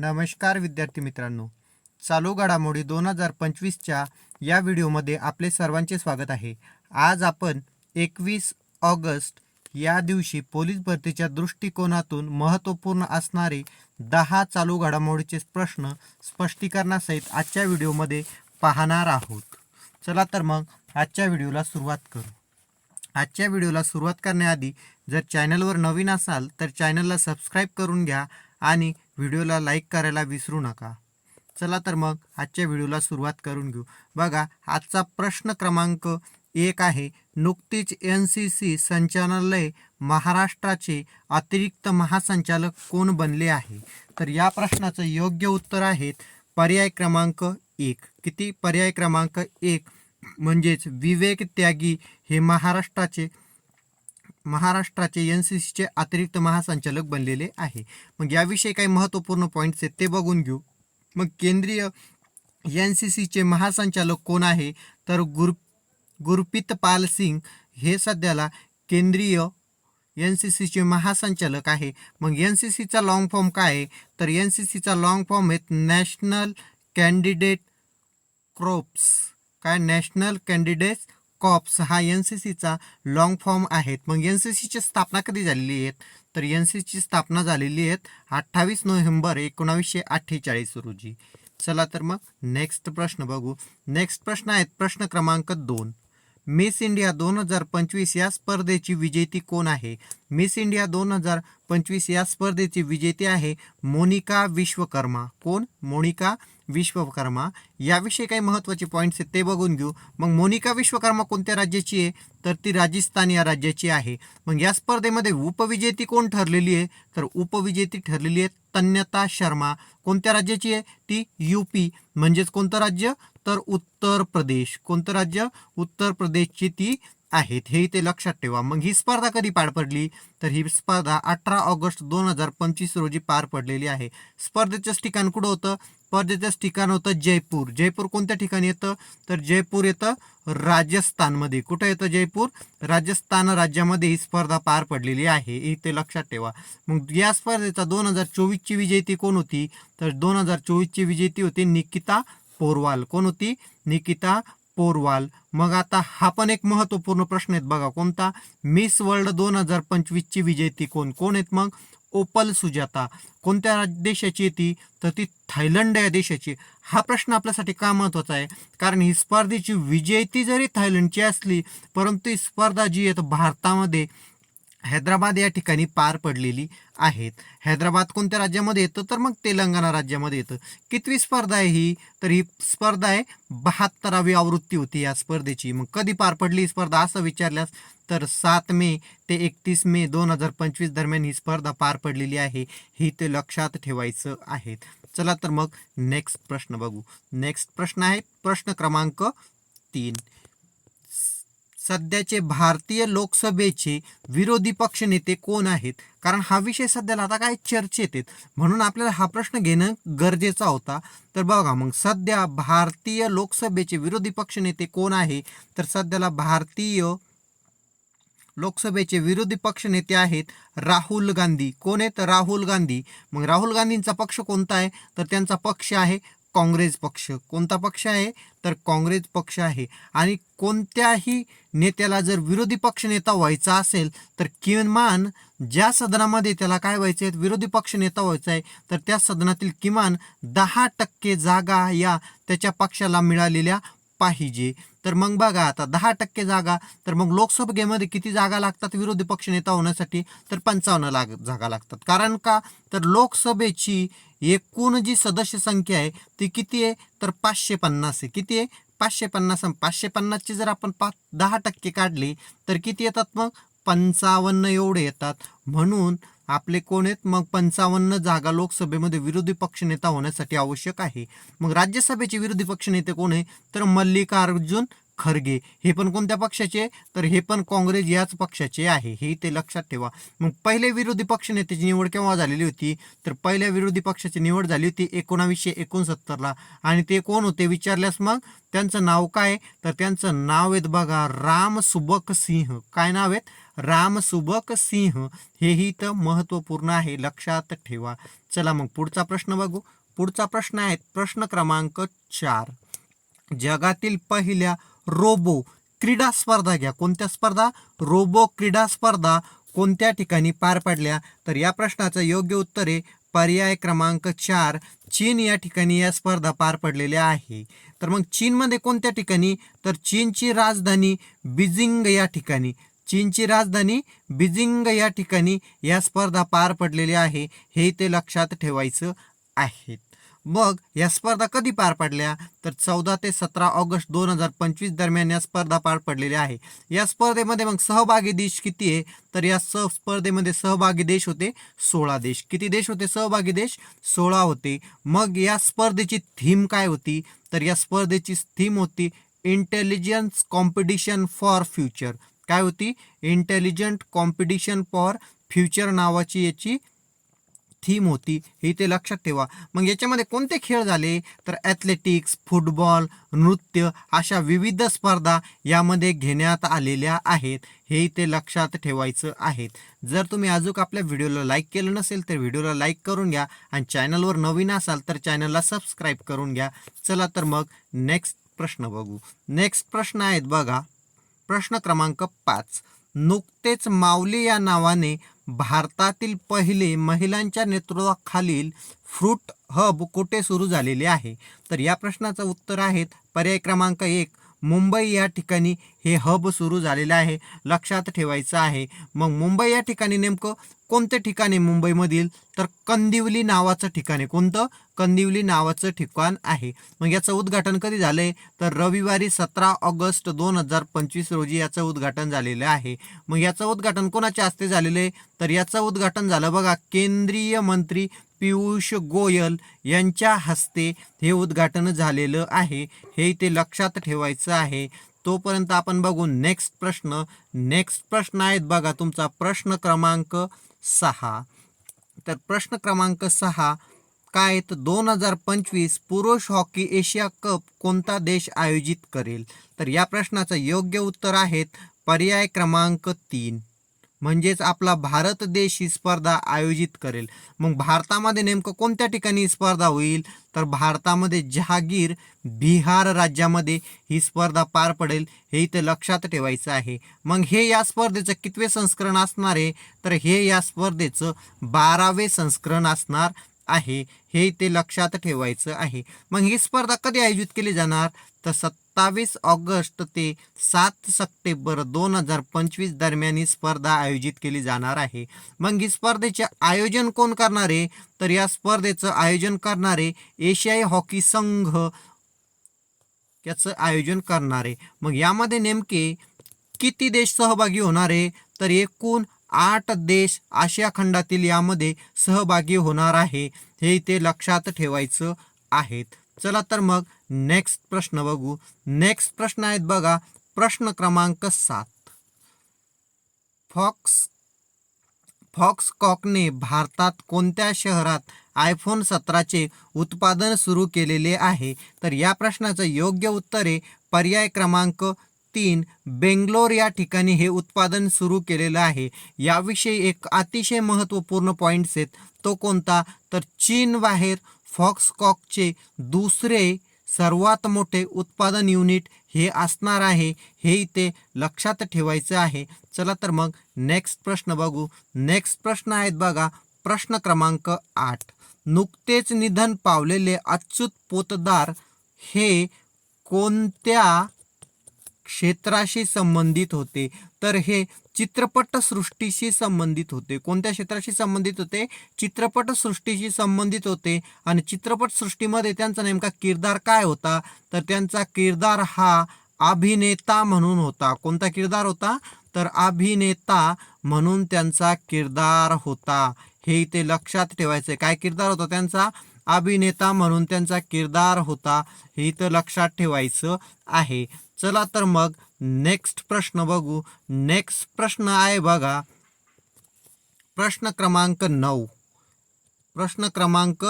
नमस्कार विद्यार्थी मित्रांनो. चालू घडामोडी दोन हजार पंचवीसच्या या व्हिडिओमध्ये आपले सर्वांचे स्वागत आहे. आज आपण एकवीस ऑगस्ट या दिवशी पोलीस भरतीच्या दृष्टिकोनातून महत्त्वपूर्ण असणारे दहा चालू घडामोडीचे प्रश्न स्पष्टीकरणासहित आजच्या व्हिडिओमध्ये पाहणार आहोत. चला तर मग आजच्या व्हिडिओला सुरुवात करू. आजच्या व्हिडिओला सुरुवात करण्याआधी जर चॅनलवर नवीन असाल तर चॅनलला सबस्क्राईब करून घ्या आणि व्हिडिओला लाईक करायला विसरू नका. चला तर मग आजच्या व्हिडिओला सुरुवात करून घेऊ. बघा आजचा प्रश्न क्रमांक एक आहे नुकतीच एन सी सी संचालनालय महाराष्ट्राचे अतिरिक्त महासंचालक कोण बनले आहे? तर या प्रश्नाचं योग्य उत्तर आहेत पर्याय क्रमांक एक. किती? पर्याय क्रमांक एक म्हणजेच विवेक त्यागी हे महाराष्ट्राचे महाराष्ट्राचे एन सी सीचे अतिरिक्त महासंचालक बनलेले आहे. मग याविषयी काही महत्त्वपूर्ण पॉईंट्स आहेत ते बघून घेऊ. मग केंद्रीय एन सी सीचे महासंचालक कोण आहे? तर गुर गुरप्रीत पाल सिंग हे सध्याला केंद्रीय एन सी सीचे महासंचालक आहे. मग एन सी सीचा लाँग फॉर्म काय आहे? तर एन सी सीचा लाँग फॉर्म आहेत नॅशनल कॅन्डिडेट क्रॉप्स काय? नॅशनल कॅन्डिडेट्स कॉप्स हा एन सी सीचा लॉंग फॉर्म आहेत. मग एन सी सीची स्थापना कधी झालेली आहेत? तर एन सी सीची स्थापना झालेली आहेत अठ्ठावीस नोव्हेंबर एकोणावीसशे अठ्ठेचाळीस रोजी. चला तर मग नेक्स्ट प्रश्न बघू. नेक्स्ट प्रश्न आहेत प्रश्न क्रमांक दोन. मिस इंडिया दोन हजार पंचवीस या स्पर्धेची विजेती कोण आहे? मिस इंडिया दोन हजार पंचवीस या स्पर्धेची विजेती आहे मोनिका विश्वकर्मा. कोण? मोनिका विश्वकर्मा. याविषयी काही महत्त्वाचे पॉईंट्स आहेत ते बघून घेऊ. मग मोनिका विश्वकर्मा कोणत्या राज्याची आहे? तर ती राजस्थान या राज्याची आहे. मग या स्पर्धेमध्ये उपविजेती कोण ठरलेली आहे? तर उपविजेती ठरलेली आहे तन्यता शर्मा. कोणत्या राज्याची आहे? ती यू पी म्हणजेच कोणतं राज्य? तर उत्तर प्रदेश. कोणतं राज्य? उत्तर प्रदेशची ती आहेत हे इथे लक्षात ठेवा. मग ही स्पर्धा कधी पार पडली? तर ही स्पर्धा अठरा ऑगस्ट दोन हजार पंचवीस रोजी पार पडलेली आहे. स्पर्धेचं ठिकाण कुठं होतं? स्पर्धेचं ठिकाण होतं जयपूर. जयपूर कोणत्या ठिकाणी येतं? तर जयपूर येतं राजस्थानमध्ये. कुठं येतं जयपूर? राजस्थान राज्यामध्ये ही स्पर्धा पार पडलेली आहे इथे ते लक्षात ठेवा. मग या स्पर्धेचा दोन हजार चोवीसची विजेती कोण होती? तर दोन हजार चोवीसची विजेती होती निकिता पोरवाल. कोण होती? निकिता पोरवाल. मग आता हा पण एक महत्त्वपूर्ण प्रश्न आहेत बघा कोणता? मिस वर्ल्ड दोन हजार पंचवीसची विजेती कोण? कोण आहेत मग? Opal Suchata. कोणत्या देशाची आहे ती? तर ती थायलंड या देशाची. हा प्रश्न आपल्यासाठी का महत्त्वाचा आहे? कारण ही स्पर्धेची विजेती जरी थायलंडची असली परंतु ही स्पर्धा जी आहे भारतामध्ये हैदराबाद या ठिकाणी पार पडलेली आहेत. हैदराबाद कोणत्या राज्यामध्ये येतं? तर मग तेलंगणा राज्यामध्ये येतं. कितवी स्पर्धा आहे ही? तर ही स्पर्धा आहे बहात्तरावी आवृत्ती होती या स्पर्धेची. मग कधी पार पडली ही स्पर्धा? असं विचारल्यास तर सात मे ते एकतीस मे दोन हजार पंचवीस दरम्यान ही स्पर्धा पार पडलेली आहे. ही ते लक्षात ठेवायचं आहे. चला तर मग नेक्स्ट प्रश्न बघू. नेक्स्ट प्रश्न आहे प्रश्न क्रमांक तीन. सध्याचे भारतीय लोकसभेचे विरोधी पक्ष नेते कोण आहेत? कारण हा विषय सध्याला आता काय चर्चेत आहेत? म्हणून आपल्याला हा प्रश्न घेणं गरजेचा होता. तर बघा मग सध्या भारतीय लोकसभेचे विरोधी पक्ष नेते कोण आहे? तर सध्याला भारतीय लोकसभेचे विरोधी पक्ष नेते आहेत राहुल गांधी. कोण आहेत? राहुल गांधी. मग राहुल गांधींचा पक्ष कोणता आहे? तर त्यांचा पक्ष आहे काँग्रेस पक्ष. कोणता पक्ष आहे? तर काँग्रेस पक्ष आहे. आणि कोणत्याही नेत्याला जर विरोधी पक्ष नेता व्हायचा असेल तर किमान ज्या सदनामध्ये त्याला काय व्हायचं आहे? विरोधी पक्ष नेता व्हायचा आहे. तर त्या सदनातील किमान दहा टक्के जागा या त्याच्या पक्षाला मिळालेल्या पाहिजे. तर मग बघा आता दहा टक्के जागा तर मग लोकसभेमध्ये किती जागा लागतात विरोधी पक्ष नेता होण्यासाठी? तर पंचावन्न लाग जागा लागतात. कारण का? तर लोकसभेची एकूण जी सदस्य संख्या आहे ती किती आहे? तर पाचशे पन्नास आहे. किती आहे? पाचशे पन्नास आणि पाचशे पन्नासची जर आपण पाच दहा टक्के काढली तर किती येतात मग? पंचावन्न एवढे येतात. म्हणून आपले कोण आहेत? मग पंचावन्न जागा लोकसभेमध्ये विरोधी पक्षनेता होण्यासाठी आवश्यक आहे. मग राज्यसभेचे विरोधी पक्षनेते कोण आहे तर मल्लिकार्जुन खरगे. हे पण कोणत्या पक्षाचे? तर हे पण काँग्रेस याच पक्षाचे आहे. हे ते लक्षात ठेवा. मग पहिले विरोधी पक्षनेत्याची निवड केव्हा झालेली होती? तर पहिल्या विरोधी पक्षाची निवड झाली होती एकोणावीसशे एकोणसत्तरला. आणि ते कोण होते? विचारल्यास मग त्यांचं नाव काय? आहे? तर त्यांचं नाव आहेत बघा राम सुबक सिंह. काय नाव आहेत? रामसुबक सिंह. हेही तर महत्त्वपूर्ण आहे. लक्षात ठेवा. चला मग पुढचा प्रश्न बघू. पुढचा प्रश्न आहे प्रश्न क्रमांक चार. जगातील पहिल्या रोबो क्रीडा स्पर्धा घ्या. कोणत्या स्पर्धा? रोबो क्रीडा स्पर्धा कोणत्या ठिकाणी पार पडल्या? तर या प्रश्नाचं योग्य उत्तर आहे पर्याय क्रमांक चार. चीन या ठिकाणी या स्पर्धा पार पडलेल्या आहे. तर मग चीनमध्ये कोणत्या ठिकाणी? तर चीनची राजधानी बिजिंग या ठिकाणी. चीनची राजधानी बिजिंग या ठिकाणी या स्पर्धा पार पडलेल्या आहे. हे ते लक्षात ठेवायचं आहे. मग या स्पर्धा कधी पार पडल्या? तर चौदा ते सतरा ऑगस्ट दोन हजार पंचवीस दरम्यान या स्पर्धा पार पडलेल्या आहे. या स्पर्धेमध्ये मग सहभागी देश किती आहे? तर या स स्पर्धेमध्ये सहभागी देश होते सोळा देश. किती देश होते? सहभागी देश सोळा होते. मग या स्पर्धेची थीम काय होती? तर या स्पर्धेची थीम होती इंटेलिजन्स कॉम्पिटिशन फॉर फ्युचर काय होती? इंटेलिजंट कॉम्पिटिशन फॉर फ्युचर नावाची याची थीम होती हे ते लक्षात ठेवा. मग याच्यामध्ये कोणते खेळ झाले? तर ॲथलेटिक्स फुटबॉल नृत्य अशा विविध स्पर्धा यामध्ये घेण्यात आलेल्या आहेत. हे ते लक्षात ठेवायचं आहेत जर तुम्ही अजून आपल्या व्हिडिओला लाईक केलं नसेल तर व्हिडिओला लाईक करून घ्या आणि चॅनलवर नवीन असाल तर चॅनलला सबस्क्राईब करून घ्या. चला तर मग नेक्स्ट प्रश्न बघू. नेक्स्ट प्रश्न आहेत बघा. प्रश्न क्रमांक पाच. नुकतेच माऊली या नावाने भारतातील पहिले महिलांच्या नेतृत्वाखालील फ्रूट हब कुठे सुरू झालेले आहे? तर या प्रश्नाचं उत्तर आहेत पर्याय क्रमांक एक मुंबई या ठिकाणी हे हब सुरू झालेलं आहे. लक्षात ठेवायचं आहे. मग मुंबई या ठिकाणी नेमकं कोणतं ठिकाण आहे मुंबईमधील? तर कंदिवली नावाचं ठिकाण आहे. कोणतं? कंदिवली नावाचं ठिकाण आहे. मग याचं उद्घाटन कधी झालं आहे तर रविवारी सतरा ऑगस्ट दोन हजार पंचवीस रोजी याचं उद्घाटन झालेलं आहे. मग याचं उद्घाटन कोणाच्या हस्ते झालेलं आहे? तर याचं उद्घाटन झालं बघा केंद्रीय मंत्री पियुष गोयल यांच्या हस्ते हे उद्घाटन झालेलं आहे. हे ते लक्षात ठेवायचं आहे. तोपर्यंत आपण बघू नेक्स्ट प्रश्न. नेक्स्ट प्रश्न आहेत बघा तुमचा. प्रश्न क्रमांक सहा. तर प्रश्न क्रमांक सहा काय तर दोन हजार पंचवीस पुरुष हॉकी एशिया कप कोणता देश आयोजित करेल? तर या प्रश्नाचं योग्य उत्तर आहेत पर्याय क्रमांक तीन. म्हणजेच आपला भारत देश ही स्पर्धा आयोजित करेल. मग भारतामध्ये नेमकं कोणत्या ठिकाणी ही स्पर्धा होईल? तर भारतामध्ये जहागीर बिहार राज्यामध्ये ही स्पर्धा पार पडेल हे इथे लक्षात ठेवायचं आहे. मग हे या स्पर्धेचं कितवे संस्करण असणार आहे? तर हे या स्पर्धेचं बारावे संस्करण असणार आहे हे ते लक्षात ठेवायचं आहे. मग ही स्पर्धा कधी आयोजित केली जाणार? तर सत्तावीस ऑगस्ट ते सात सप्टेंबर दोन हजार पंचवीस दरम्यान ही स्पर्धा आयोजित केली जाणार आहे. मग ही स्पर्धेचे आयोजन कोण करणार आहे? तर या स्पर्धेचं आयोजन करणारे एशियाई हॉकी संघ. याचं आयोजन करणार आहे. मग यामध्ये नेमके किती देश सहभागी होणार आहे? तर एकूण आठ देश आशिया खंडातील यामध्ये सहभागी होणार आहे. हे इथे लक्षात ठेवायचं आहेत चला तर मग नेक्स्ट प्रश्न बघू. नेक्स्ट प्रश्न आहेत बघा. प्रश्न क्रमांक सात. फॉक्स फॉक्सकॉकने भारतात कोणत्या शहरात आयफोन सतराचे उत्पादन सुरू केलेले आहे? तर या प्रश्नाचं योग्य उत्तर आहे पर्याय क्रमांक तीन. बेंगलोर या ठिकाणी हे उत्पादन सुरू केलेलं आहे. याविषयी एक अतिशय महत्त्वपूर्ण पॉईंट्स आहेत. तो कोणता? तर चीन बाहेर. फॉक्सकॉकचे दुसरे सर्वात मोठे उत्पादन युनिट हे असणार आहे हे इथे लक्षात ठेवायचं आहे. चला तर मग नेक्स्ट प्रश्न बघू. नेक्स्ट प्रश्न आहेत बघा प्रश्न क्रमांक आठ. नुकतेच निधन पावलेले अच्युत पोतदार हे कोणत्या क्षेत्राशी संबंधित होते? तर हे चित्रपटसृष्टीशी संबंधित होते. कोणत्या क्षेत्राशी संबंधित होते? चित्रपटसृष्टीशी संबंधित होते. आणि चित्रपटसृष्टीमध्ये त्यांचा नेमका किरदार काय होता? तर त्यांचा किरदार हा अभिनेता म्हणून होता. कोणता किरदार होता? तर अभिनेता म्हणून त्यांचा किरदार होता. हे इथे लक्षात ठेवायचं काय किरदार होता त्यांचा? अभिनेता म्हणून त्यांचा किरदार होता. हे इथं लक्षात ठेवायचं आहे. चला तर मग नेक्स्ट प्रश्न बघू. नेक्स्ट प्रश्न आहे बघा. प्रश्न क्रमांक नऊ. प्रश्न क्रमांक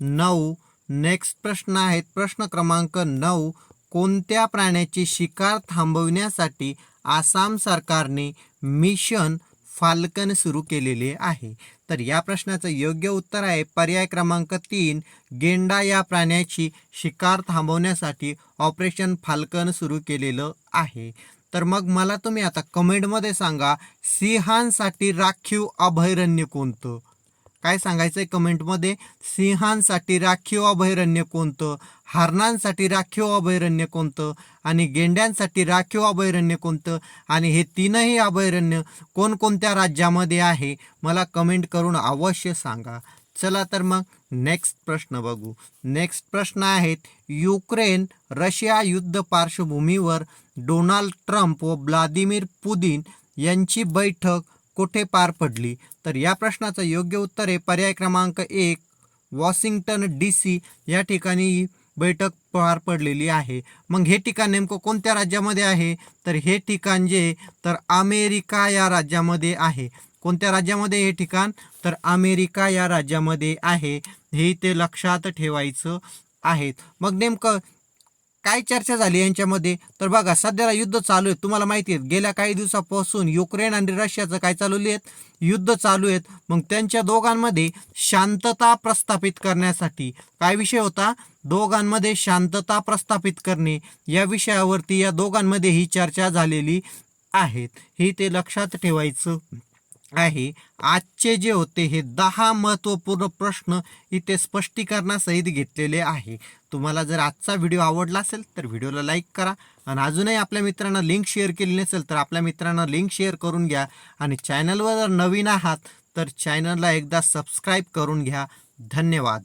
नऊ. नेक्स्ट प्रश्न आहेत. प्रश्न क्रमांक नऊ. कोणत्या प्राण्याची शिकार थांबविण्यासाठी आसाम सरकारने मिशन फाल्कन सुरू केलेले आहे. तर या प्रश्नाचं योग्य उत्तर आहे पर्याय क्रमांक तीन गेंडा या प्राण्याची शिकार थांबवण्यासाठी ऑपरेशन फाल्कन सुरू केलेलं आहे. तर मग मला तुम्ही आता कमेंटमध्ये सांगा सिंहांसाठी राखीव अभयारण्य कोणतं? काय सांगायचं आहे कमेंटमध्ये? सिंहांसाठी राखीव अभयारण्य कोणतं? हरणांसाठी राखीव अभयारण्य कोणतं आणि गेंड्यांसाठी राखीव अभयारण्य कोणतं आणि हे तीनही अभयारण्य कोणकोणत्या राज्यामध्ये आहे मला कमेंट करून अवश्य सांगा. चला तर मग नेक्स्ट प्रश्न बघू. नेक्स्ट प्रश्न आहेत युक्रेन रशिया युद्ध पार्श्वभूमीवर डोनाल्ड ट्रम्प व व्लादिमीर पुदिन यांची बैठक कुठे पार पडली? तर या प्रश्नाचं योग्य उत्तर आहे पर्याय क्रमांक एक वॉशिंग्टन डी सी. या ठिकाणी बैठक पार पडलेली आहे. मग हे ठिकाण नेमकं कोणत्या राज्यामध्ये आहे? तर हे ठिकाण जे तर अमेरिका या राज्यामध्ये आहे. कोणत्या राज्यामध्ये हे ठिकाण? तर अमेरिका या राज्यामध्ये आहे. हे ते लक्षात ठेवायचं आहे. मग नेमकं काय चर्चा झाली यांच्यामध्ये? तर बघा सध्याला युद्ध चालू आहे तुम्हाला माहिती आहे गेल्या काही दिवसापासून युक्रेन आणि रशियाचं काय चालू आहेत युद्ध चालू आहेत. मग त्यांच्या दोघांमध्ये शांतता प्रस्थापित करण्यासाठी काय विषय होता? दोघांमध्ये शांतता प्रस्थापित करणे या विषयावरती या दोघांमध्येही चर्चा झालेली आहेत. हे ते लक्षात ठेवायचं आहे. आजचे जे होते हे दहा महत्त्वपूर्ण प्रश्न इथे स्पष्टीकरणासहित घेतलेले आहे. तुम्हाला जर आजचा व्हिडिओ आवडला असेल तर व्हिडिओला लाईक करा आणि अजूनही आपल्या मित्रांना लिंक शेअर केली नसेल तर आपल्या मित्रांना लिंक शेअर करून घ्या आणि चॅनलवर जर नवीन आहात तर चॅनलला एकदा सबस्क्राईब करून घ्या. धन्यवाद.